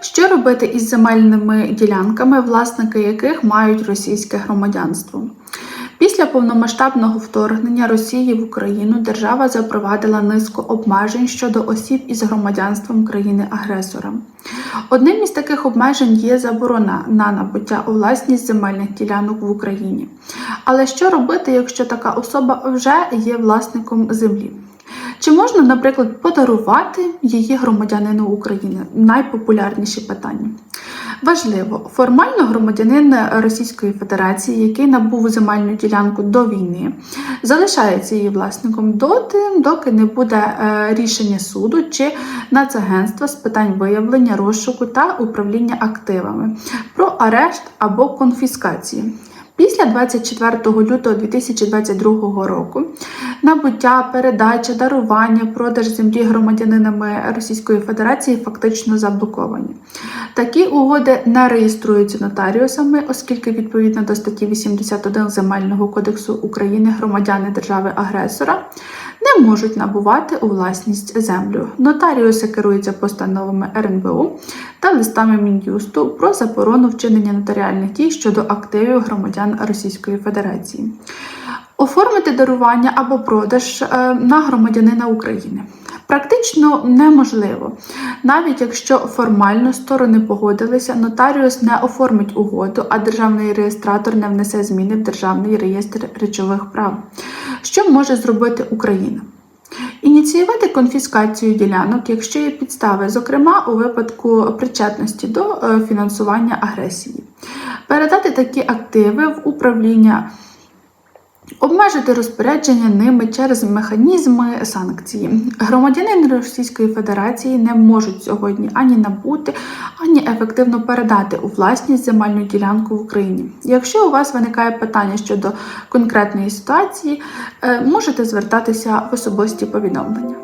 Що робити із земельними ділянками, власники яких мають російське громадянство? Після повномасштабного вторгнення Росії в Україну держава запровадила низку обмежень щодо осіб із громадянством країни-агресора. Одним із таких обмежень є заборона на набуття у власність земельних ділянок в Україні. Але що робити, якщо така особа вже є власником землі? Чи можна, наприклад, подарувати її громадянину України? Найпопулярніші питання. Важливо, формально громадянин Російської Федерації, який набув земельну ділянку до війни, залишається її власником доти, доки не буде е, рішення суду чи Нацагентства з питань виявлення, розшуку та управління активами про арешт або конфіскації. Після 24 лютого 2022 року набуття, передача, дарування, продаж землі громадянинами Російської Федерації фактично заблоковані. Такі угоди не реєструються нотаріусами, оскільки відповідно до статті 81 Земельного кодексу України громадяни держави-агресора не можуть набувати у власність землю. Нотаріуси керуються постановами РНБУ та листами Мін'юсту про заборону вчинення нотаріальних дій щодо активів громадян Російської Федерації. Оформити дарування або продаж е, на громадянина України. Практично неможливо, навіть якщо формально сторони погодилися, нотаріус не оформить угоду, а державний реєстратор не внесе зміни в Державний реєстр речових прав. Що може зробити Україна? Ініціювати конфіскацію ділянок, якщо є підстави, зокрема у випадку причетності до е, фінансування агресії, передати такі активи в управління. Обмежити розпорядження ними через механізми санкції. Громадянин Російської Федерації не можуть сьогодні ані набути, ані ефективно передати у власність земельну ділянку в Україні. Якщо у вас виникає питання щодо конкретної ситуації, е, можете звертатися в особисті повідомлення.